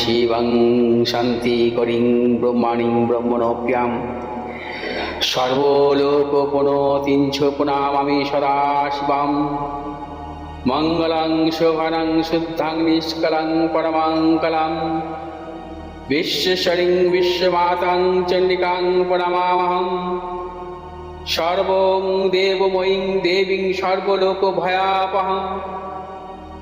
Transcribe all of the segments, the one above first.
শিবং শান্তিকরিং ব্রহ্মাণিং ব্রহ্মণপ্যাম সর্বলোকপণতিঞ্চ পুনামামি সদা শিবাম মঙ্গলং শোভনং শুদ্ধাং নিষ্কলং পরমঙ্কলম বিশ্বশরিং বিশ্বমাতাং চণ্ডিকাং প্রণমামহম। সর্বং দেবময়ীং দেবীং সর্বলোকভয়াপহম।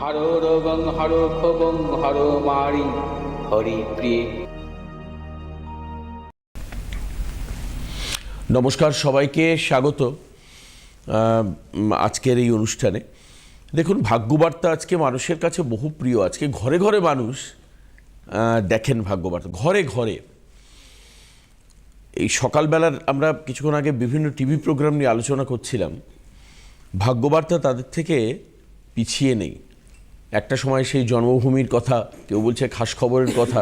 হর মারি, হরি নমস্কার সবাইকে, স্বাগত আজকের এই অনুষ্ঠানে। দেখুন, ভাগ্যবার্তা আজকে মানুষের কাছে বহু প্রিয় আজকে ঘরে ঘরে মানুষ দেখেন ভাগ্যবার্তা, ঘরে ঘরে। এই সকালবেলার আমরা কিছুক্ষণ আগে বিভিন্ন টিভি প্রোগ্রাম নিয়ে আলোচনা করছিলাম। ভাগ্যবার্তা তাদের থেকে পিছিয়ে নেই। একটা সময় সেই জন্মভূমির কথা, কেউ বলছে খাস খবরের কথা।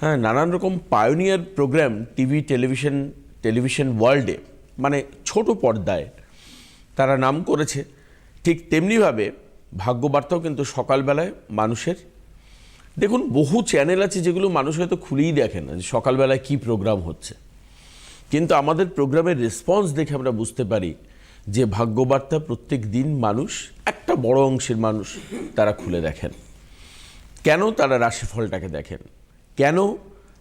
হ্যাঁ নানান রকম pioneer program TV television television ওয়ার্ল্ডে মানে ছোট পর্দায় তারা নাম করেছে। ঠিক তেমনিভাবে ভাগ্যবার্তাও কিন্তু সকালবেলায় মানুষের। দেখুন, বহু চ্যানেল আছে যেগুলো মানুষ হয়তো খুলেই দেখে না যে সকালবেলায় কী প্রোগ্রাম হচ্ছে। কিন্তু আমাদের প্রোগ্রামের রেসপন্স দেখে আমরা বুঝতে পারি যে ভাগ্যবার্তা প্রত্যেক দিন মানুষ, একটা বড় অংশের মানুষ তারা খুলে দেখেন। কেন তারা রাশিফলটাকে দেখেন? কেন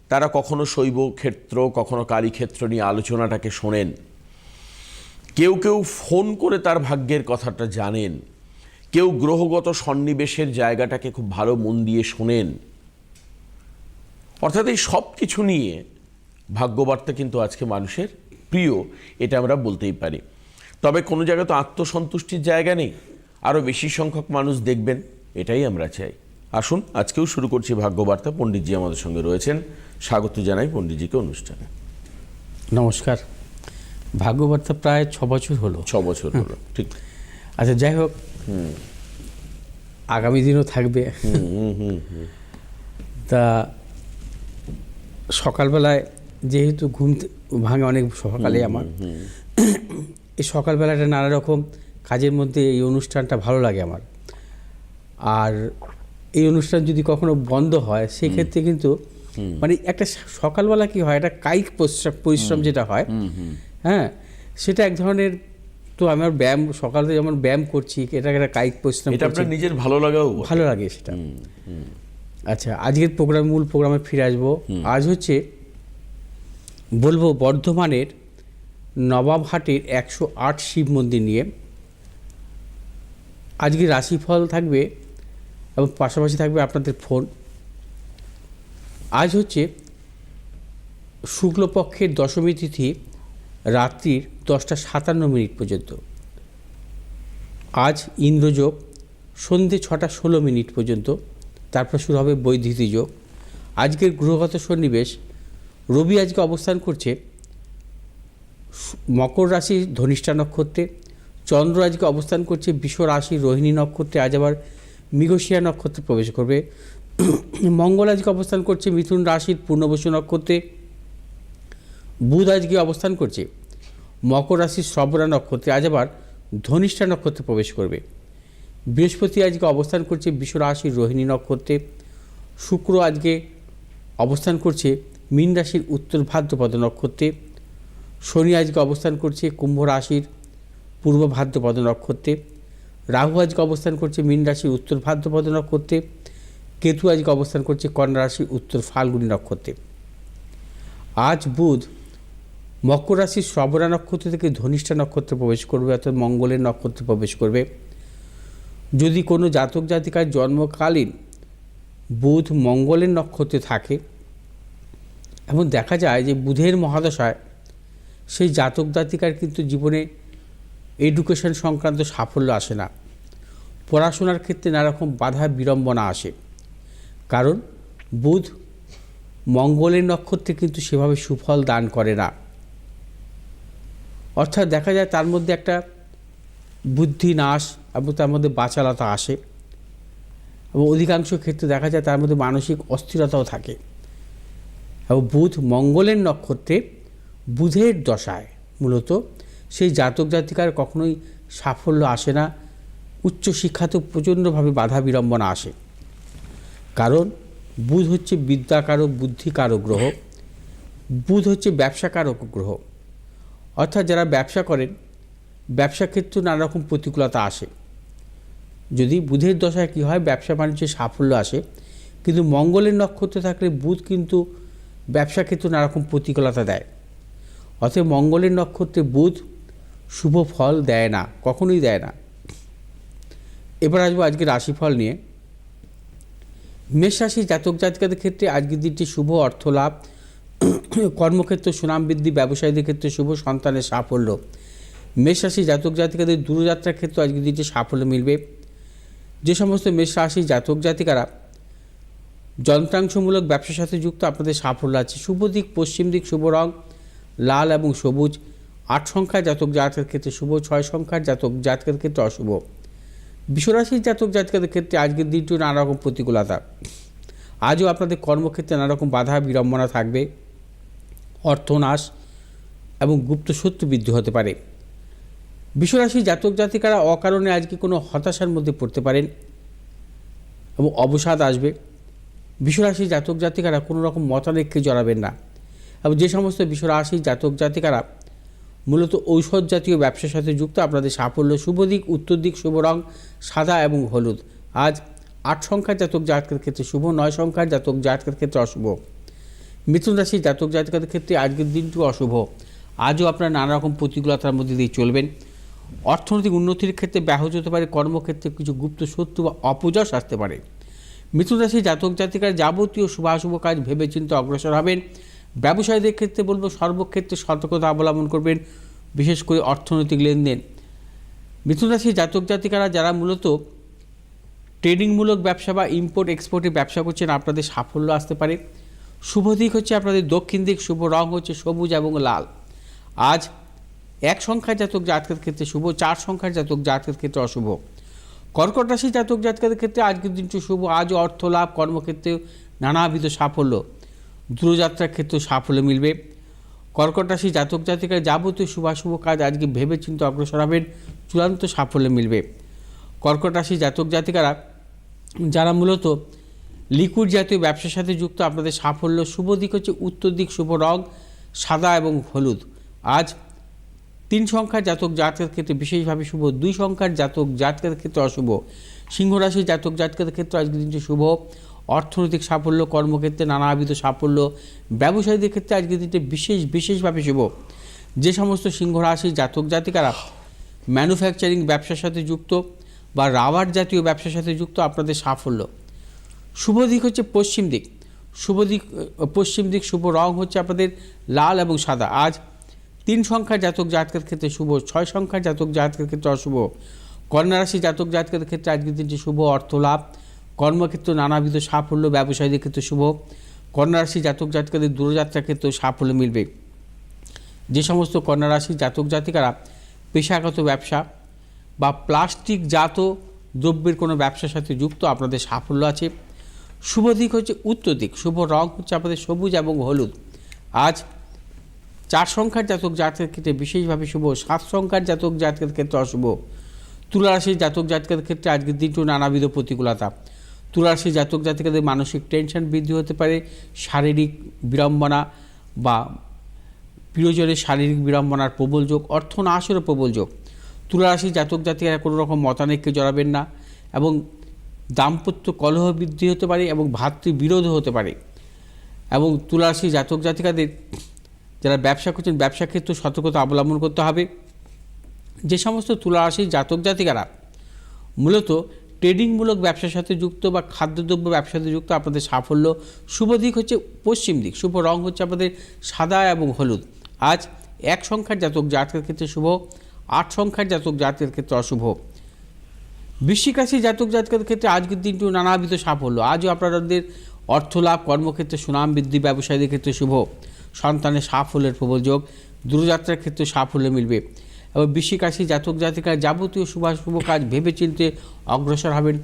তারা কখনো শৈব ক্ষেত্র কখনো কালী ক্ষেত্র নিয়ে আলোচনাটাকে শোনেন? কেউ কেউ ফোন করে তার ভাগ্যের কথাটা জানেন। কেউ গ্রহগত সন্নিবেশের জায়গাটাকে খুব ভালো মন দিয়ে শোনেন। অর্থাৎ এই সব কিছু নিয়ে ভাগ্যবার্তা কিন্তু আজকে মানুষের প্রিয়, এটা আমরা বলতেই পারি। তবে কোনো জায়গায় তো আত্মসন্তুষ্টির জায়গা নেই। আরও বেশি সংখ্যক মানুষ দেখবেন এটাই আমরা চাই। আসুন আজকেও শুরু করছি ভাগ্যবার্তা। পণ্ডিতজি আমাদের সঙ্গে রয়েছেন। স্বাগত জানাই পণ্ডিতজিকে অনুষ্ঠানে। নমস্কার। ভাগ্যবার্তা প্রায় ছ বছর হলো। ছ বছর হলো ঠিক। আচ্ছা যাই হোক। আগামী দিনও থাকবে। তা সকালবেলায় যেহেতু ঘুম ভাঙে অনেক সকালে আমার। এই সকালবেলাটা নানা রকম কাজের মধ্যে এই অনুষ্ঠানটা ভালো লাগে আমার। আর এই অনুষ্ঠান যদি কখনো বন্ধ হয় সেক্ষেত্রে কিন্তু মানে একটা সকালবেলা কি হয় একটা কায়িক পরিশ্রম- পরিশ্রম যেটা হয় হ্যাঁ সেটা এক ধরনের তো আমার ব্যায়াম সকালে যেমন ব্যায়াম করছি এটা একটা কায়িক পরিশ্রম এটা আপনার নিজের ভালো লাগাও ভালো লাগে সেটা। আচ্ছা আজকের প্রোগ্রাম মূল প্রোগ্রামে ফিরে আসব। আজ হচ্ছে বলব বর্ধমানের নবাবহাটের একশো আট শিব মন্দির নিয়ে। আজকে রাশিফল থাকবে এবং পাশাপাশি থাকবে আপনাদের ফোন। আজ হচ্ছে শুক্লপক্ষের দশমী তিথি রাত্রির দশটা সাতান্ন মিনিট পর্যন্ত। আজ ইন্দ্রযোগ সন্ধে ছটা ষোলো মিনিট পর্যন্ত। তারপর শুরু হবে বৈদ্যুতি যোগ। আজকের গ্রহগত সন্নিবেশ। রবি আজকে অবস্থান করছে মকর রাশি ধনিষ্ঠা নক্ষত্রে, চন্দ্র আজকে অবস্থান করছে বিশ্ব রাশি রোহিণী নক্ষত্রে, আজ আবার মৃগশিয়া নক্ষত্রে প্রবেশ করবে। মঙ্গল আজকে অবস্থান করছে মিথুন রাশির পূর্ণবসু নক্ষত্রে, বুধ আজকে অবস্থান করছে মকর রাশির শ্রবণা নক্ষত্রে, আজ আবার ধনিষ্ঠা নক্ষত্রে প্রবেশ করবে। বৃহস্পতি আজকে অবস্থান করছে বিশ্ব রাশির রোহিণী নক্ষত্রে, শুক্র আজকে অবস্থান করছে মীন রাশির উত্তর ভাদ্রপদ নক্ষত্রে শনি আজকে অবস্থান করছে কুম্ভ রাশির পূর্ব ভাদ্রপদ নক্ষত্রে। রাহু আজকে অবস্থান করছে মীন রাশির উত্তর ভাদ্রপদ নক্ষত্রে। কেতু আজকে অবস্থান করছে কন্যা রাশির উত্তর ফাল্গুনী নক্ষত্রে। আজ বুধ মকর রাশির শ্রবণা নক্ষত্র থেকে ধনিষ্ঠা নক্ষত্রে প্রবেশ করবে, অর্থাৎ মঙ্গলের নক্ষত্রে প্রবেশ করবে। যদি কোনো জাতক জাতিকার জন্মকালীন বুধ মঙ্গলের নক্ষত্রে থাকে, এবং দেখা যায় যে বুধের মহাদশায় সেই জাতক জাতিকার কিন্তু জীবনে এডুকেশন সংক্রান্ত সাফল্য আসে না। পড়াশোনার ক্ষেত্রে নানারকম বাধা বিড়ম্বনা আসে। কারণ বুধ মঙ্গলের নক্ষত্রে কিন্তু সেভাবে সুফল দান করে না। অর্থাৎ দেখা যায় তার মধ্যে একটা বুদ্ধি নাশ এবং তার মধ্যে বাচালতা আসে। এবং অধিকাংশ ক্ষেত্রে দেখা যায় তার মধ্যে মানসিক অস্থিরতাও থাকে। এবং বুধ মঙ্গলের নক্ষত্রে বুধের দশায়, মূলত সেই জাতক জাতিকার কখনোই সাফল্য আসে না, উচ্চ শিক্ষাতে প্রচণ্ডভাবে বাধা বিড়ম্বনা আসে। কারণ বুধ হচ্ছে বিদ্যাকারক, বুদ্ধিকারক গ্রহ, বুধ হচ্ছে ব্যবসাকারক গ্রহ। অর্থাৎ যারা ব্যবসা করেন, ব্যবসা ক্ষেত্রে নানা রকম প্রতিকূলতা আসে। যদি বুধের দশায় কী হয়, ব্যবসা বাণিজ্যে সাফল্য আসে, কিন্তু মঙ্গলের নক্ষত্র থাকলে বুধ কিন্তু ব্যবসা ক্ষেত্রে নানা রকম প্রতিকূলতা দেয়। অতএব মঙ্গলের নক্ষত্রে বুধ শুভ ফল দেয় না, কখনোই দেয় না। এবার আসব আজকে রাশিফল নিয়ে। মেষ রাশি জাতক জাতিকাদের ক্ষেত্রে আজকের দিনটি শুভ অর্থ লাভ কর্মক্ষেত্র সুনাম বৃদ্ধি, ব্যবসায়ীদের ক্ষেত্রে শুভ, সন্তানের সাফল্য। মেষ রাশি জাতক জাতিকাদের দূরযাত্রার ক্ষেত্রে আজকের দিনটি সাফল্য মিলবে। যে সমস্ত মেষ রাশি জাতক জাতিকারা যন্ত্রাংশমূলক ব্যবসার সাথে যুক্ত, আপনাদের সাফল্য আছে। শুভ দিক, পশ্চিম দিক, শুভ রং লাল এবং সবুজ, আট সংখ্যার জাতক জাতকের ক্ষেত্রে শুভ, ছয় সংখ্যার জাতক জাতকের ক্ষেত্রে অশুভ। বিশ্বরাশির জাতক জাতকের ক্ষেত্রে আজকের দিনটি নানা রকম প্রতিকূলতা। আজও আপনাদের কর্মক্ষেত্রে নানা রকম বাধা, বিড়ম্বনা থাকবে। অর্থনাশ এবং গুপ্ত শত্রু বৃদ্ধি হতে পারে। বিশ্বরাশি জাতক জাতিকারা অকারণে আজকে কোনো হতাশার মধ্যে পড়তে পারেন এবং অবসাদ আসবে। বিশ্বরাশি জাতক জাতিকারা কোনো রকম মতানৈক্যে জড়াবেন না। এবং যে সমস্ত বিশ্বরাশি জাতক জাতিকারা, মূলত ঔষধ জাতীয় ব্যবসার সাথে যুক্ত, আপনাদের সাফল্য, শুভ দিক, উত্তর দিক, শুভ রং, সাদা এবং হলুদ। আজ আট সংখ্যার জাতক জাতকের ক্ষেত্রে শুভ, নয় সংখ্যার জাতক জাতকের ক্ষেত্রে অশুভ। মিথুন রাশির জাতক জাতকের ক্ষেত্রে আজকের দিনটি অশুভ। আজও আপনারা নানা রকম প্রতিকূলতার মধ্যে দিয়ে চলবেন। অর্থনৈতিক উন্নতির ক্ষেত্রে ব্যাহত হতে পারে, কর্মক্ষেত্রে কিছু গুপ্ত শত্রু বা অপযশ আসতে পারে। মিথুন রাশির জাতক জাতিকার যাবতীয় শুভাশুভ কাজ ভেবেচিন্তে অগ্রসর হবেন। ব্যবসায়ীদের ক্ষেত্রে বলব সর্বক্ষেত্রে সতর্কতা অবলম্বন করবেন, বিশেষ করে অর্থনৈতিক লেনদেন। মিথুন রাশির জাতক জাতিকারা যারা মূলত ট্রেডিংমূলক ব্যবসা বা ইম্পোর্ট এক্সপোর্টে ব্যবসা করছেন, আপনাদের সাফল্য আসতে পারে। শুভ দিক হচ্ছে আপনাদের দক্ষিণ দিক, শুভ রং হচ্ছে সবুজ এবং লাল। আজ এক সংখ্যার জাতক জাতকের ক্ষেত্রে শুভ, চার সংখ্যার জাতক জাতকের ক্ষেত্রে অশুভ। কর্কট রাশি জাতক জাতকের ক্ষেত্রে আজকের দিনটি শুভ আজও অর্থ লাভ কর্মক্ষেত্রে নানাবিধ সাফল্য। দূরযাত্রার ক্ষেত্রে সাফল্য মিলবে। কর্কট রাশি জাতক জাতিকার যাবতীয় শুভাশুভ কাজ আজকে ভেবে চিন্তে অগ্রসর হবেন, চূড়ান্ত সাফল্য মিলবে। কর্কট রাশি জাতক জাতিকারা যারা মূলত লিকুইড জাতীয় ব্যবসার সাথে যুক্ত, আপনাদের সাফল্য শুভ দিক হচ্ছে উত্তর দিক শুভ রং, সাদা এবং হলুদ। আজ তিন সংখ্যার জাতক জাতকের ক্ষেত্রে বিশেষভাবে শুভ, দুই সংখ্যার জাতক জাতকের ক্ষেত্রে অশুভ। সিংহ রাশির জাতক জাতকের ক্ষেত্রে আজকের দিনটি শুভ। অর্থনৈতিক সাফল্য, কর্মক্ষেত্রে নানাবিধ সাফল্য, ব্যবসায়ীদের ক্ষেত্রে আজকের দিনটি বিশেষ, বিশেষভাবে শুভ। যে সমস্ত সিংহ জাতক জাতিকারা ম্যানুফ্যাকচারিং ব্যবসার সাথে যুক্ত বা রাবার জাতীয় ব্যবসার সাথে যুক্ত আপনাদের সাফল্য। শুভ দিক হচ্ছে পশ্চিম দিক। শুভ দিক, পশ্চিম দিক শুভ রং হচ্ছে আপনাদের লাল এবং সাদা। আজ তিন সংখ্যার জাতক জাতকের ক্ষেত্রে শুভ, ছয় সংখ্যার জাতক জাতকের ক্ষেত্রে অশুভ। কন্যা রাশি জাতক জাতকের ক্ষেত্রে আজকের দিনটি শুভ অর্থ লাভ কর্মক্ষেত্রে নানাবিধ সাফল্য, ব্যবসায়ীদের ক্ষেত্রে শুভ। কন্যারাশি জাতক জাতকের দূরযাত্রার ক্ষেত্রে সাফল্য মিলবে। যে সমস্ত কন্যারাশি জাতক জাতিকারা পেশাগত ব্যবসা বা প্লাস্টিক জাত দ্রব্যের কোনো ব্যবসার সাথে যুক্ত, আপনাদের সাফল্য আছে। শুভ দিক হচ্ছে উত্তর দিক। শুভ রং হচ্ছে আপনাদের সবুজ এবং হলুদ। আজ চার সংখ্যার জাতক জাতকের ক্ষেত্রে বিশেষভাবে শুভ। সাত সংখ্যার জাতক জাতকের ক্ষেত্রে অশুভ। তুলারাশির জাতক জাতকের ক্ষেত্রে আজকের দিনটি নানাবিধ প্রতিকূলতা। তুলারাশির জাতক জাতিকাদের মানসিক টেনশন বৃদ্ধি হতে পারে, শারীরিক বিড়ম্বনা বা প্রিয়জনের শারীরিক বিড়ম্বনার প্রবল যোগ, অর্থ নাশেরও প্রবল যোগ। তুলারাশি জাতক জাতিকারা কোনো রকম মতানৈক্যে জড়াবেন না এবং দাম্পত্য কলহ বৃদ্ধি হতে পারে এবং ভাতৃবিরোধও হতে পারে। এবং তুলারাশি জাতক জাতিকাদের যারা ব্যবসা করছেন, ব্যবসা ক্ষেত্রে সতর্কতা অবলম্বন করতে হবে। যে সমস্ত তুলারাশির জাতক জাতিকারা মূলত ট্রেডিংমূলক ব্যবসার সাথে যুক্ত বা খাদ্যদ্রব্য ব্যবসার সাথে যুক্ত আপনাদের সাফল্য, শুভ দিক হচ্ছে পশ্চিম দিক, শুভ রং হচ্ছে আপনাদের সাদা এবং হলুদ। আজ এক সংখ্যার জাতক জাতকের ক্ষেত্রে শুভ, আট সংখ্যার জাতক জাতকের ক্ষেত্রে অশুভ। বৃশ্চিক রাশি জাতক জাতকের ক্ষেত্রে আজকের দিনটি নানাবিধ সাফল্য। আজও আপনাদের অর্থ লাভ কর্মক্ষেত্রে সুনাম বৃদ্ধি, ব্যবসায়ীদের ক্ষেত্রে শুভ। সন্তানের সাফল্যের প্রবল যোগ, দূরযাত্রার ক্ষেত্রে সাফল্য মিলবে। এবং বৃশ্চিক রাশি জাতক জাতিকার যাবতীয় শুভাশুভ কাজ ভেবেচিন্তে অগ্রসর হবেন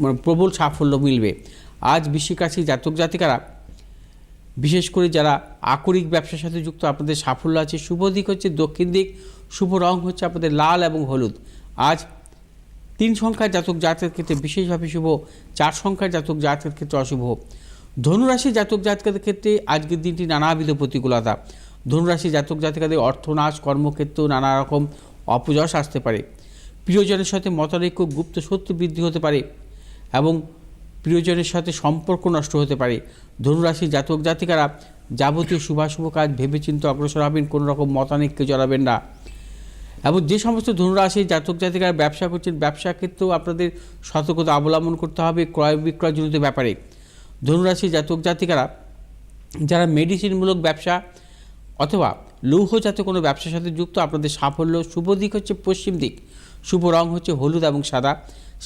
মানে প্রবল সাফল্য মিলবে। আজ বৃশ্চিক রাশি জাতক জাতিকারা, বিশেষ করে যারা আকরিক ব্যবসার সাথে যুক্ত, আপনাদের সাফল্য আছে, শুভ দিক হচ্ছে দক্ষিণ দিক, শুভ রং হচ্ছে আপনাদের লাল এবং হলুদ। আজ তিন সংখ্যার জাতক জাতকের ক্ষেত্রে বিশেষভাবে শুভ, চার সংখ্যার জাতক জাতকের ক্ষেত্রে অশুভ। ধনুরাশি জাতক জাতকের ক্ষেত্রে আজকের দিনটি নানাবিধ প্রতিকূলতা। ধনুরাশি জাতক জাতিকাদের অর্থনাশ, কর্মক্ষেত্রেও নানা রকম অপযশ আসতে পারে। প্রিয়জনের সাথে মতানৈক্য গুপ্ত সত্য বৃদ্ধি হতে পারে এবং প্রিয়জনের সাথে সম্পর্ক নষ্ট হতে পারে। ধনুরাশি জাতক জাতিকারা যাবতীয় শুভাশুভ কাজ, ভেবেচিন্তে অগ্রসর হবেন কোনো রকম মতানৈক্যে জড়াবেন না। এবং যে সমস্ত ধনুরাশি জাতক জাতিকারা ব্যবসা করছেন, ব্যবসা ক্ষেত্রেও আপনাদের সতর্কতা অবলম্বন করতে হবে ক্রয় বিক্রয়জনিত ব্যাপারে। ধনুরাশি জাতক জাতিকারা যারা মেডিসিনমূলক ব্যবসা অথবা লৌহজাত কোনো ব্যবসার সাথে যুক্ত, আপনাদের সাফল্য শুভ দিক হচ্ছে পশ্চিম দিক। শুভ রং হচ্ছে হলুদ এবং সাদা।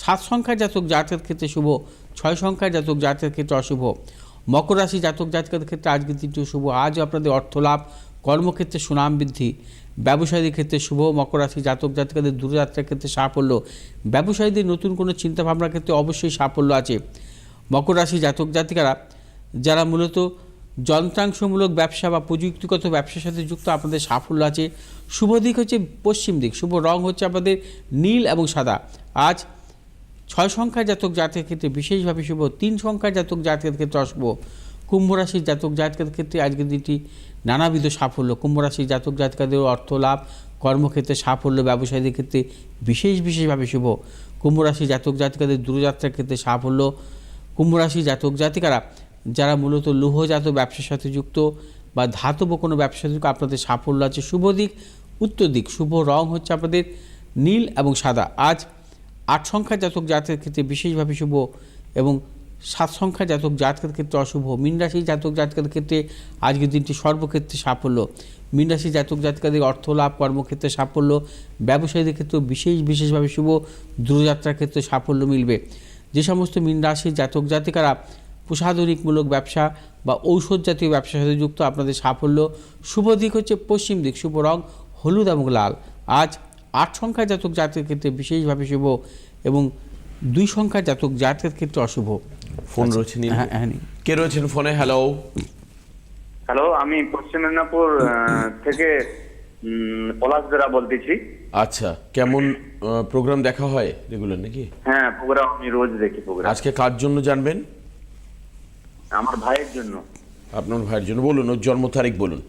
সাত সংখ্যার জাতক জাতকের ক্ষেত্রে শুভ, ছয় সংখ্যার জাতক জাতকের ক্ষেত্রে অশুভ। মকর রাশি জাতক জাতকের ক্ষেত্রে আজকের দিনটি শুভ। আজও আপনাদের অর্থ লাভ, কর্মক্ষেত্রে সুনাম বৃদ্ধি। ব্যবসায়ীদের ক্ষেত্রে শুভ, মকর রাশি জাতক জাতকাদের দূরযাত্রার ক্ষেত্রে সাফল্য। ব্যবসায়ীদের নতুন কোনো চিন্তাভাবনার ক্ষেত্রে অবশ্যই সাফল্য আছে। মকর রাশি জাতক জাতিকারা, যারা মূলত যন্ত্রাংশমূলক ব্যবসা বা প্রযুক্তিগত ব্যবসার সাথে যুক্ত আপনাদের সাফল্য আছে। শুভ দিক হচ্ছে পশ্চিম দিক, শুভ রং হচ্ছে আপনাদের নীল এবং সাদা। আজ ছয় সংখ্যার জাতক জাতকের ক্ষেত্রে বিশেষভাবে শুভ, তিন সংখ্যার জাতক জাতকের ক্ষেত্রে অশুভ। কুম্ভ রাশির জাতক জাতকের ক্ষেত্রে আজকের দিনটি নানাবিধ সাফল্য। কুম্ভ রাশির জাতক জাতকাদের অর্থ লাভ, কর্মক্ষেত্রে সাফল্য, ব্যবসায়ীদের ক্ষেত্রে বিশেষ বিশেষভাবে শুভ। কুম্ভ রাশি জাতক জাতিকাদের দূরযাত্রার ক্ষেত্রে সাফল্য। কুম্ভ রাশি জাতক জাতিকারা যারা মূলত লৌহজাত ব্যবসার সাথে যুক্ত বা ধাতব কোনো ব্যবসার সাথে আপনাদের সাফল্য আছে। শুভ দিক, উত্তর দিক, শুভ রং হচ্ছে আপনাদের নীল এবং সাদা। আজ আট সংখ্যা জাতক জাতকের ক্ষেত্রে বিশেষভাবে শুভ এবং সাত সংখ্যা জাতক জাতকের ক্ষেত্রে অশুভ। মীন রাশি জাতক জাতকের ক্ষেত্রে আজকের দিনটি সর্বক্ষেত্রে সাফল্য। মীন রাশি জাতক জাতকাদের অর্থ লাভ, কর্মক্ষেত্রে সাফল্য, ব্যবসায়ীদের ক্ষেত্রে বিশেষ বিশেষভাবে শুভ। দূরযাত্রার ক্ষেত্রে সাফল্য মিলবে। যে সমস্ত মীন রাশির জাতক জাতিকারা প্রসাধনিকমূলক ব্যবসা বা ঔষধ জাতীয় ব্যবসার সাথে যুক্ত আপনাদের সাফল্য। শুভ দিক হচ্ছে পশ্চিম দিক শুভ রং হলুদ এবং লাল। আজ আট সংখ্যার জাতক জাতকের ক্ষেত্রে বিশেষভাবে শুভ এবং দুই সংখ্যার জাতক জাতকের ক্ষেত্রে অশুভ। ফোন রয়েছে হ্যাঁ হ্যাঁ কে রয়েছেন ফোনে? হ্যালো হ্যালো আমি পশ্চিম মেদিনীপুর থেকে পলাশ বেরা বলতেছি। আচ্ছা কেমন প্রোগ্রাম দেখা হয় রেগুলার নাকি? হ্যাঁ প্রোগ্রাম আমি রোজ দেখি প্রোগ্রাম আজকে কার জন্য জানবেন? আমার ভাইয়ের জন্য। আপনার ভাইয়ের জন্য বলুন ওর জন্ম তারিখ বলুন।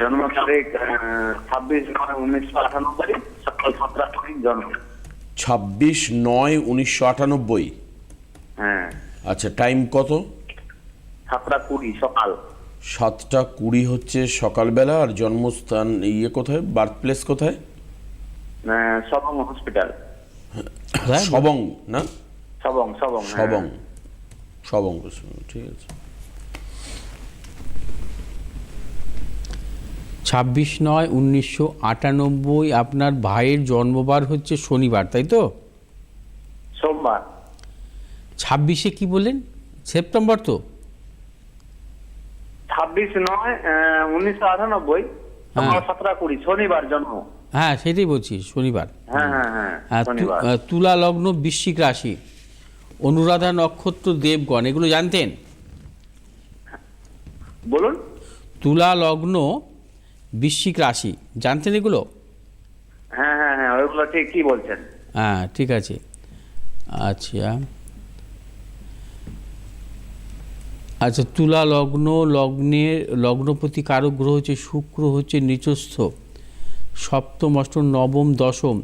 জন্ম তারিখ ছাব্বিশ নয় উনিশশো আটানব্বই সকাল সাতটা তারিখ জন্ম। ছাব্বিশ নয় উনিশশো আটানব্বই। হ্যাঁ। আচ্ছা টাইম কত? সাতটা কুড়ি সকাল। সাতটা কুড়ি হচ্ছে সকালবেলা আর জন্মস্থান ইয়ে কোথায়? বার্থ প্লেস কোথায় সবং হসপিটাল? সবং না? সবং সবং হ্যাঁ। সবং পশ্চিমবঙ্গ ঠিক আছে ছাব্বিশ নয় উনিশশো আটানব্বই আপনার ভাইয়ের জন্মবার হচ্ছে শনিবার তাই তো? সোমবার। ছাব্বিশে কি বলেন সেপ্টেম্বর তো? ছাব্বিশ নয় উনিশশো আটানব্বই হ্যাঁ। সতেরো কুড়ি শনিবার জন্ম। হ্যাঁ সেটাই বলছি শনিবার। হ্যাঁ হ্যাঁ হ্যাঁ হ্যাঁ, তুলা লগ্ন বৃশ্চিক রাশি। অনুরাধা নক্ষত্র দেবগণ এগুলো জানতেন? বলুন। তুলা লগ্ন বৃশ্চিক রাশি জানতেন এগুলো? হ্যাঁ হ্যাঁ হ্যাঁ ওইগুলো ঠিক কি বলছেন। হ্যাঁ ঠিক আছে। আচ্ছা। আচ্ছা তুলা লগ্ন লগ্নের লগ্নপতি কারক গ্রহ হচ্ছে শুক্র হচ্ছে নিচস্থ। সপ্তম অষ্টম নবম দশম।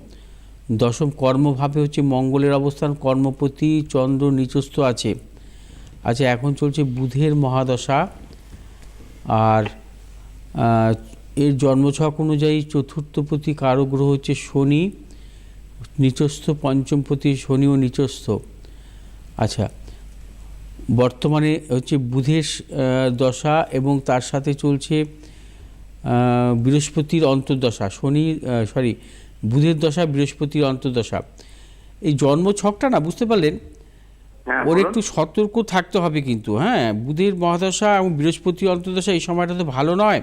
দশম কর্মভাবে হচ্ছে মঙ্গলের অবস্থান, কর্মপতি, চন্দ্র নিচস্থ আছে। আচ্ছা এখন চলছে বুধের মহাদশা। আর এর জন্মছক অনুযায়ী চতুর্থপতি কারক গ্রহ হচ্ছে শনি নিচস্থ পঞ্চমপতি শনি ও নিচস্থ আচ্ছা বর্তমানে হচ্ছে বুধের দশা এবং তার সাথে চলছে বৃহস্পতির অন্তর্দশা, শনি সরি বুধের দশা বৃহস্পতির অন্তর্দশা। এই জন্ম ছকটা না বুঝতে পারলেন? হ্যাঁ ওর একটু সতর্ক থাকতে হবে কিন্তু হ্যাঁ? বুধের মহাদশা এবং বৃহস্পতি অন্তর্দশা এই সময়টা তো ভালো নয়।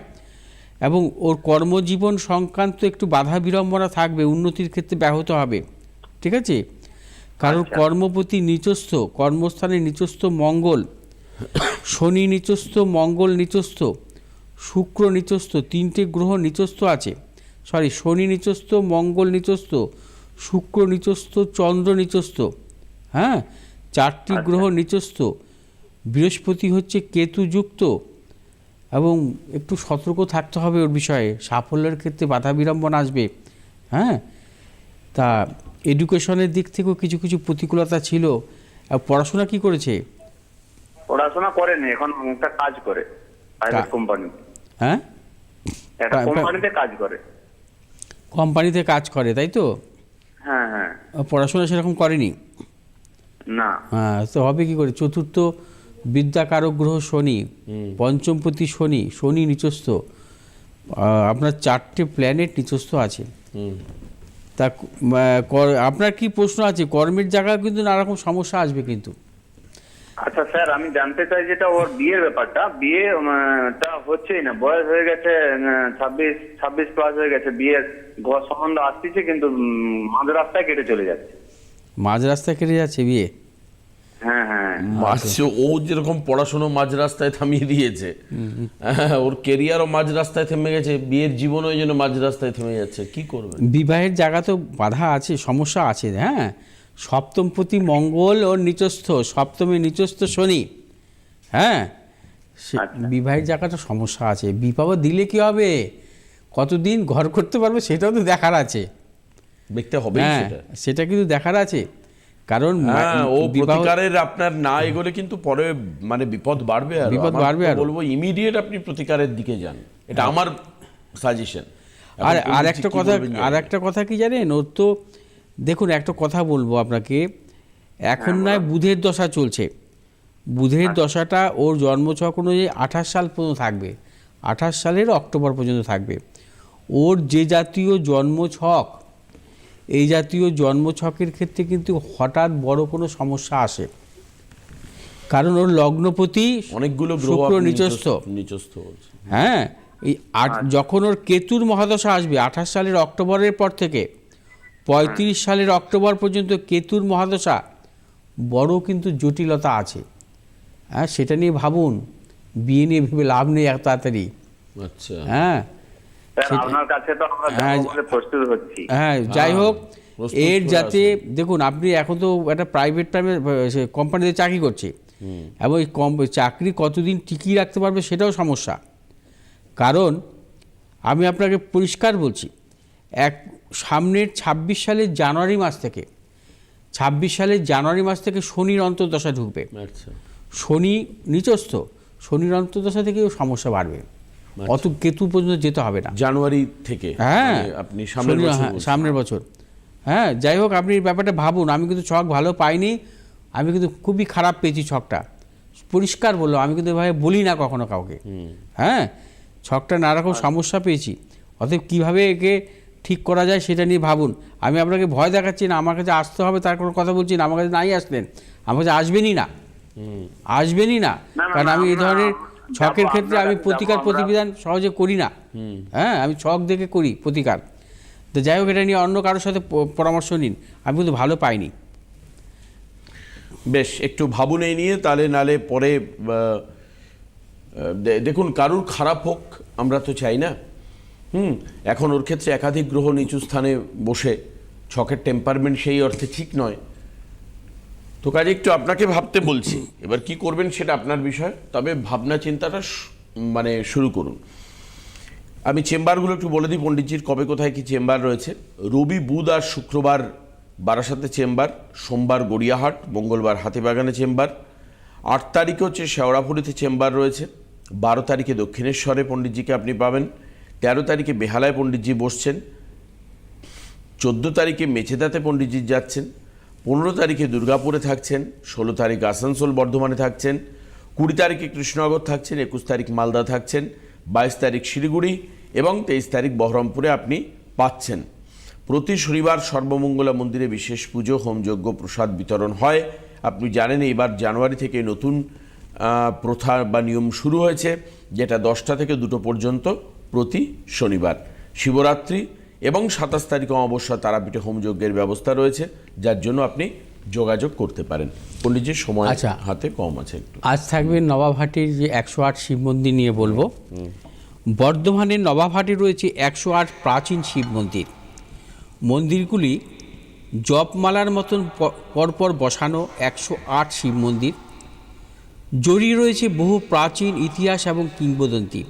এবং ওর কর্মজীবন সংক্রান্ত একটু বাধা বিড়ম্বনা থাকবে উন্নতির ক্ষেত্রে ব্যাহত হবে। ঠিক আছে? কারণ আচ্ছা। কর্মপতি নিচস্থ কর্মস্থানে নিচস্থ মঙ্গল শনি নিচস্থ মঙ্গল নিচস্থ শুক্র নিচস্থ তিনটে গ্রহ নিচস্থ আছে। সরি শনি নিচস্থ মঙ্গল নিচস্থ শুক্র নিচস্থ চন্দ্র নিচস্থ হ্যাঁ? চারটি গ্রহ নিচস্থ। বৃহস্পতি হচ্ছে কেতুযুক্ত এবং একটু সতর্ক থাকতে হবে ওর বিষয়ে। সাফল্যের ক্ষেত্রে বাধা বিড়ম্বন আসবে হ্যাঁ? তা এডুকেশনের দিক থেকেও কিছু কিছু প্রতিকূলতা ছিল। আর পড়াশোনা কি করেছে? পড়াশোনা করেনি এখন একটা কাজ করে প্রাইভেট কোম্পানি হ্যাঁ? একটা কোম্পানিতে কাজ করে। কোম্পানিতে কাজ করে তাই তো? হ্যাঁ হ্যাঁ। পড়াশোনা সেরকম করেনি? না। হ্যাঁ তো হবে কি করে? চতুর্থ বিদ্যাকারক গ্রহ শনি পঞ্চমপতি শনি শনি নিচস্থ। আপনার চারটে প্ল্যানেট নিচস্থ আছে। তা কর- আপনার কি প্রশ্ন আছে? কর্মের জায়গায় কিন্তু নানা রকম সমস্যা আসবে কিন্তু। আচ্ছা স্যার আমি জানতে চাই যেটা ওর বিয়ের ব্যাপারটা। বিয়ে টা হচ্ছেই না বয়স হয়ে গেছে ছাব্বিশ ছাব্বিশ প্লাস হয়ে গেছে বিয়ের ঘর সম্বন্ধ আসতেছে কিন্তু মাঝ রাস্তায় কেটে চলে যাচ্ছে। মাঝ রাস্তায় কেটে যাচ্ছে বিয়ে? হ্যাঁ হ্যাঁ। মাঝ ও যেরকম পড়াশোনা মাঝ রাস্তায় থামিয়ে দিয়েছে হ্যাঁ, ওর কেরিয়ারও মাঝ রাস্তায় থেমে গেছে বিয়ের জীবনও ওই জন্য মাঝ রাস্তায় থেমে যাচ্ছে কি করবে? বিবাহের জায়গা তো বাধা আছে সমস্যা আছে হ্যাঁ? সপ্তমপতি মঙ্গল ও নিচস্থ সপ্তমী নিচস্থ শনি। হ্যাঁ? সে আচ্ছা। বিবাহের জায়গাটা সমস্যা আছে বিবাহ দিলে কি হবে? কতদিন ঘর করতে পারবে সেটাও তো দেখার আছে। দেখতে হবে হ্যাঁ সেটা। কিন্তু দেখার আছে। কারণ হ্যাঁ ও প্রতিকারের আপনার না এগোলে কিন্তু পরে মানে বিপদ বাড়বে আর। বিপদ বাড়বে আর। বলব ইমিডিয়েট আপনি প্রতিকারের দিকে যান। এটা আমার সাজেশন আর আর একটা কথা আর একটা কথা কি জানেন? ওর তো দেখুন একটা কথা বলব আপনাকে। এখন নয় বুধের দশা চলছে। বুধের দশাটা ওর জন্মছক অনুযায়ী আঠাশ সাল পর্যন্ত থাকবে। আঠাশ সালের অক্টোবর পর্যন্ত থাকবে। ওর যে জাতীয় জন্মছক এই জাতীয় জন্মছকের ক্ষেত্রে কিন্তু হঠাৎ বড় কোনো সমস্যা আসে। কারণ ওর লগ্নপতি অনেকগুলো শুক্র নিচস্থ নিচস্থ। হ্যাঁ এই আট যখন ওর কেতুর মহাদশা আসবে আঠাশ সালের অক্টোবরের পর থেকে পঁয়ত্রিশ সালের অক্টোবর পর্যন্ত কেতুর মহাদশা বড় কিন্তু জটিলতা আছে। হ্যাঁ সেটা নিয়ে ভাবুন বিয়ে নিয়ে ভেবে লাভ নেই এত তাড়াতাড়ি। আচ্ছা। হ্যাঁ সেটা- আপনার কাছে তো আমরা হ্যাঁ, হ্যাঁ যাই হোক এর যাতে দেখুন আপনি এখন তো একটা প্রাইভেট প্রাইভেট কোম্পানিতে চাকরি করছে। এবং এই কম চাকরি কতদিন টিকিয়ে রাখতে পারবে সেটাও সমস্যা। কারণ আমি আপনাকে পরিষ্কার বলছি এক সামনের ছাব্বিশ সালের জানুয়ারি মাস থেকে ছাব্বিশ সালের জানুয়ারি মাস থেকে শনির অন্তর্দশা ঢুকবে। আচ্ছা। শনি নিচস্থ শনির অন্তর্দশা থেকেও সমস্যা বাড়বে। অত কেতু পর্যন্ত যেতে হবে না। জানুয়ারি থেকে? হ্যাঁ। মানে আপনি সামনের বছর হ্যাঁ, সামনের বছর। হ্যাঁ যাই হোক আপনি ব্যাপারটা ভাবুন। আমি কিন্তু ছক ভালো পাইনি। আমি কিন্তু খুবই খারাপ পেয়েছি ছকটা। পরিষ্কার বলল আমি কিন্তু এভাবে বলি না কখনো কাউকে। হ্যাঁ ছকটা নানা রকম সমস্যা পেয়েছি। অতএব কীভাবে একে ঠিক করা যায় সেটা নিয়ে ভাবুন। আমি আপনাকে ভয় দেখাচ্ছি না আমার কাছে আসতে হবে তার কোনো কথা বলছি না আমার কাছে নাই আসলেন। আমার কাছে আসবেনই না। আসবেনই না। কারণ আমি এই ধরনের ছকের ক্ষেত্রে আমি প্রতিকার প্রতিবিধান সহজে করি না। হ্যাঁ আমি ছক দেখে করি প্রতিকার। তো যাই হোক এটা নিয়ে অন্য কারোর সাথে পরামর্শ নিন। আমি কিন্তু ভালো পাইনি। বেশ একটু ভাবুন এই নিয়ে তাহলে নালে পরে দেখুন কারুর খারাপ হোক আমরা তো চাই না। হুম, এখন ওর ক্ষেত্রে একাধিক গ্রহ নিচু স্থানে বসে, ছকের টেম্পারমেন্ট সেই অর্থে ঠিক নয়। তো কাজে একটু আপনাকে ভাবতে বলছি, এবার কি করবেন সেটা আপনার বিষয়, তবে ভাবনা চিন্তাটা মানে শুরু করুন। আমি চেম্বারগুলো একটু বলে দিই, পণ্ডিতজির কবে কোথায় কি চেম্বার রয়েছে। রবি, বুধ আর শুক্রবার বারাসাতে চেম্বার, সোমবার গড়িয়াহাট, মঙ্গলবার হাতিবাগানে চেম্বার, আট তারিখে হচ্ছে শেওড়াফুলিতে চেম্বার রয়েছে, বারো তারিখে দক্ষিণেশ্বরে পণ্ডিতজিকে আপনি পাবেন। তেরো তারিখে বেহালায় পণ্ডিতজি বসছেন, চোদ্দ তারিখে মেছেদাতে পণ্ডিতজি যাচ্ছেন, পনেরো তারিখে দুর্গাপুরে থাকছেন, ষোলো তারিখ আসানসোল বর্ধমানে থাকছেন, কুড়ি তারিখে কৃষ্ণনগর থাকছেন, একুশ তারিখ মালদা থাকছেন, বাইশ তারিখ শিলিগুড়ি এবং তেইশ তারিখ বহরমপুরে আপনি পাচ্ছেন। প্রতি শনিবার সর্বমঙ্গলা মন্দিরে বিশেষ পুজো, হোমযজ্ঞ, প্রসাদ বিতরণ হয়। আপনি জানেন এইবার জানুয়ারি থেকে নতুন প্রথা বা নিয়ম শুরু হয়েছে, যেটা দশটা থেকে দুটো পর্যন্ত প্রতি শনিবার। শিবরাত্রি এবং সাতাশ তারিখ অমাবস্যা তারাপীঠে হোমযজ্ঞের ব্যবস্থা রয়েছে যার জন্য আপনি যোগাযোগ করতে পারেন। পণ্ডিতজির সময় আচ্ছা। হাতে কম আছে একটু। আজ থাকবে নবাবহাটির যে একশো আট শিব মন্দির নিয়ে বলব। বর্ধমানের নবাবহাটে রয়েছে একশো আট প্রাচীন শিব মন্দির। মন্দিরগুলি জপমালার মতন পরপর বসানো একশো আট শিব মন্দির। জড়িয়ে রয়েছে বহু প্রাচীন ইতিহাস এবং কিংবদন্তি।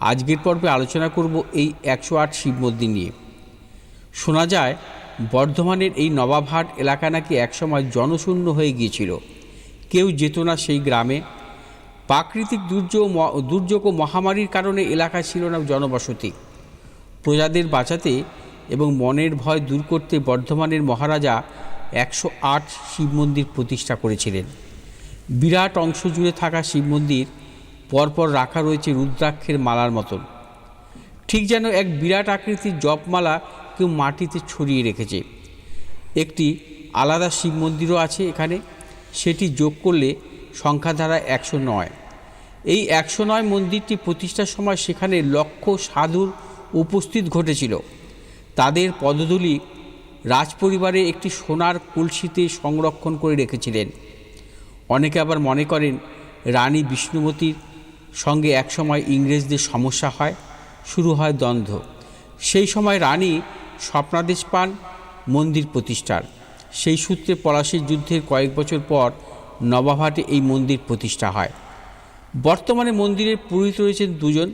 আজকের পর্বে আলোচনা করব এই একশো আট শিব মন্দির নিয়ে। শোনা যায়, বর্ধমানের এই নবাবহাট এলাকা নাকি একসময় জনশূন্য হয়ে গিয়েছিল। কেউ যেত না সেই গ্রামে। প্রাকৃতিক দুর্যোগ দুর্যোগ ও মহামারীর কারণে এলাকায় ছিল না জনবসতি। প্রজাদের বাঁচাতে এবং মনের ভয় দূর করতে বর্ধমানের মহারাজা একশো আট শিব মন্দির প্রতিষ্ঠা করেছিলেন। বিরাট অংশ জুড়ে থাকা শিব মন্দির পরপর রাখা রয়েছে রুদ্রাক্ষের মালার মতন। ঠিক যেন এক বিরাট আকৃতির জপমালা কেউ মাটিতে ছড়িয়ে রেখেছে। একটি আলাদা শিব মন্দিরও আছে এখানে। সেটি যোগ করলে সংখ্যা ধারা একশো নয়। এই একশো নয় মন্দিরটি প্রতিষ্ঠার সময় সেখানে লক্ষ সাধুর উপস্থিত ঘটেছিল। তাদের পদধূলি রাজপরিবারে একটি সোনার কলসিতে সংরক্ষণ করে রেখেছিলেন। অনেকে আবার মনে করেন রানী বিষ্ণুমতীর সঙ্গে একসময় ইংরেজদের সমস্যা হয়, শুরু হয় দ্বন্দ্ব। সেই সময় রানী স্বপ্নাদেশ পান, মন্দির প্রতিষ্ঠার। সেই সূত্রে পলাশীর যুদ্ধের কয়েক বছর পর নবাবহাটে এই মন্দির প্রতিষ্ঠা হয়। বর্তমানে মন্দিরের পুরোহিত রয়েছেন দুজন।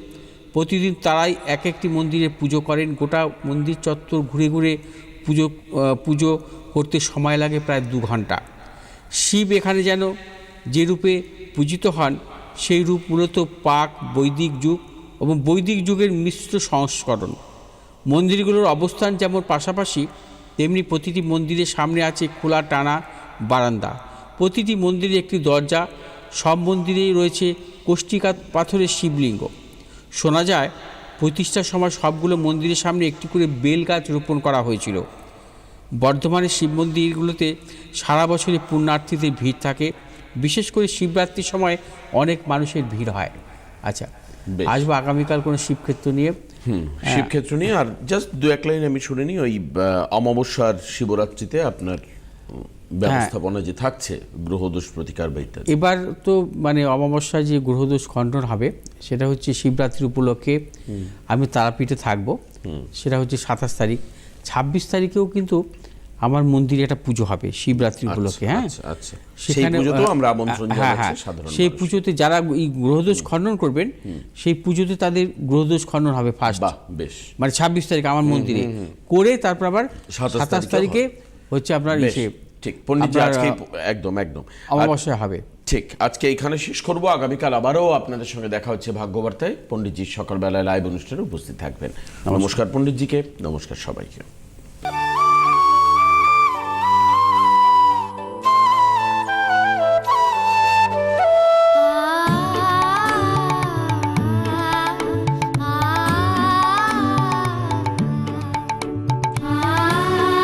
প্রতিদিন তারাই এক একটি মন্দিরে পুজো করেন। গোটা মন্দির চত্বর ঘুরে ঘুরে পুজো পুজো করতে সময় লাগে প্রায় দু ঘণ্টা। শিব এখানে যেন যে রূপে পূজিত হন সেই রূপ মূলত পাক, বৈদিক যুগ এবং বৈদিক যুগের মিশ্র সংস্করণ। মন্দিরগুলোর অবস্থান যেমন পাশাপাশি, তেমনি প্রতিটি মন্দিরের সামনে আছে খোলা টানা বারান্দা। প্রতিটি মন্দিরে একটি দরজা, সব মন্দিরেই রয়েছে কোষ্টিকা পাথরের শিবলিঙ্গ। শোনা যায় প্রতিষ্ঠার সময় সবগুলো মন্দিরের সামনে একটি করে বেল গাছ রোপণ করা হয়েছিল। বর্ধমানের শিব মন্দিরগুলোতে সারা বছরে পুণ্যার্থীদের ভিড় থাকে। বিশেষ করে শিবরাত্রির সময় অনেক মানুষের ভিড় হয়। আচ্ছা। আসব আগামীকাল কোনো শিবক্ষেত্র নিয়ে? হুম শিবক্ষেত্র নিয়ে আর জাস্ট দু এক লাইন আমি শুনে নিই ওই অমাবস্যার শিবরাত্রিতে আপনার উম, ব্যবস্থাপনা যে থাকছে গ্রহদোষ প্রতিকার বা ইত্যাদি। এবার তো মানে অমাবস্যায় যে গ্রহদোষ খণ্ডন হবে সেটা হচ্ছে শিবরাত্রি উপলক্ষে আমি তারাপীঠে থাকব। সেটা হচ্ছে সাতাশ তারিখ। ছাব্বিশ তারিখেও কিন্তু আমার মন্দিরে একটা পুজো হবে শিবরাত্রি উপলক্ষে হ্যাঁ? আচ্ছা আচ্ছা। পুজোতেও আমরা আমন্ত্রণ হ্যাঁ, হ্যাঁ। সেই পুজোতে যারা এই গ্রহদোষ খণ্ডন করবেন সেই পুজোতে তাদের গ্রহদোষ খণ্ডন হবে ফার্স্ট বেশ। মানে ছাব্বিশ তারিখ আমার মন্দিরে। করে তারপর আবার সাতাশ তারিখে হচ্ছে আপনার ঠিক আপনার, আজকে একদম একদম। অমাবস্যা হবে। ঠিক আজকে এইখানে শেষ করব। আগামীকাল আবারও আপনাদের সঙ্গে দেখা হচ্ছে ভাগ্যবার্তায়। পণ্ডিতজি সকালবেলায় লাইভ অনুষ্ঠানে উপস্থিত থাকবেন। নমস্কার পণ্ডিতজিকে নমস্কার সবাইকে।